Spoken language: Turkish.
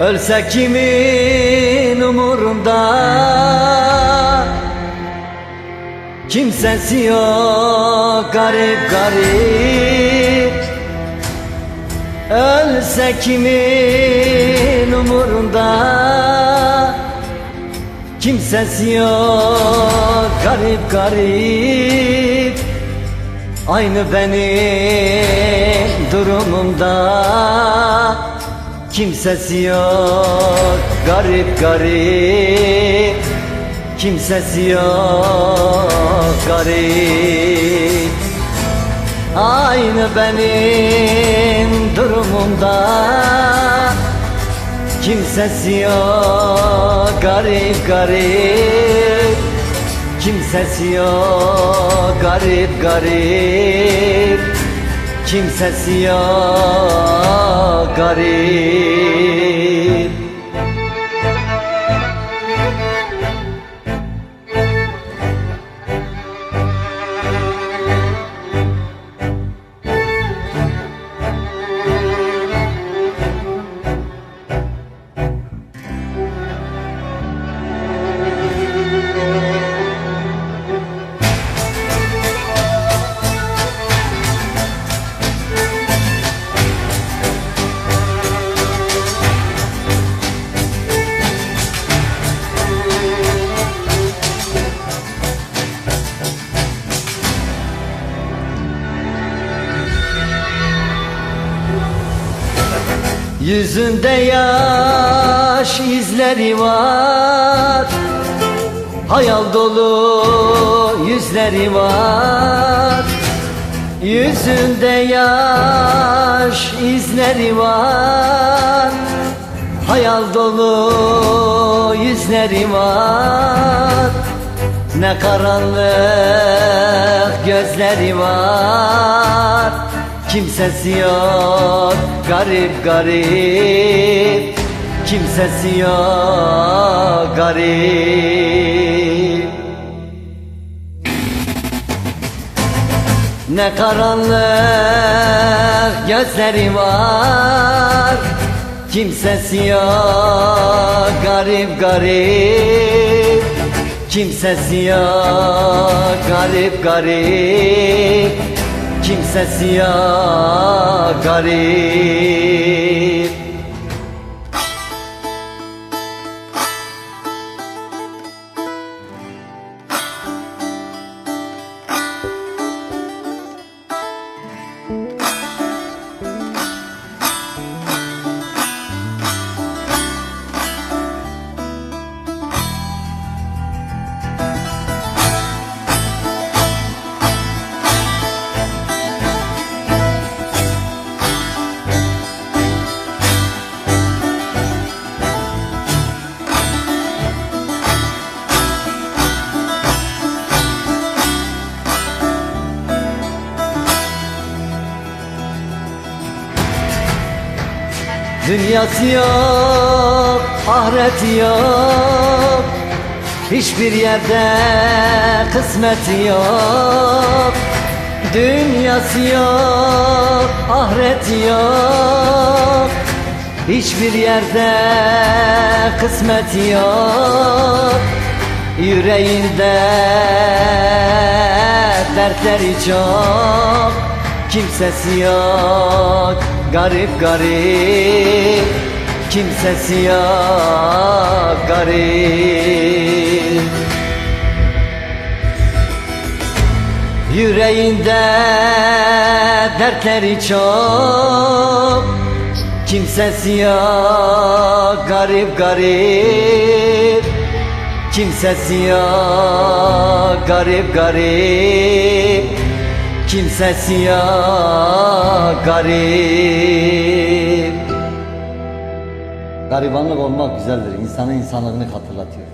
Ölse kimin umurunda? Kimsesi yok garip garip. Ölse kimin umurunda? Kimsesi yok garip garip. Aynı benim durumumda Kimsesi yok. Garip garip Kimsesi yok. Garip. Aynı benim durumumda. Kimsesi yok. Garip garip Kimsesi yok. Garip garip Kimsesi yok garip Yüzünde yaş izleri var. Hayal dolu yüzleri var. Yüzünde yaş izleri var. Hayal dolu yüzleri var. Ne karanlık gözleri var Kimsesi yok garip garip. Kimsesi yok garip. Ne karanlık gözleri var. Kimsesi yok garip garip. Kimsesi yok garip garip Kimsesi yok garip Dünyası yok, ahireti yok. Hiçbir yerde kısmeti yok. Dünyası yok, ahireti yok. Hiçbir yerde kısmeti yok. Yüreğinde dertleri çok Kimsesi yok garip garip. Kimsesi yok garip. Yüreğinde dertleri çok. Kimsesi yok garip garip. Kimsesi yok garip garip Kimsesi yok garip Garibanlık olmak güzeldir. İnsanın insanlığını hatırlatıyor.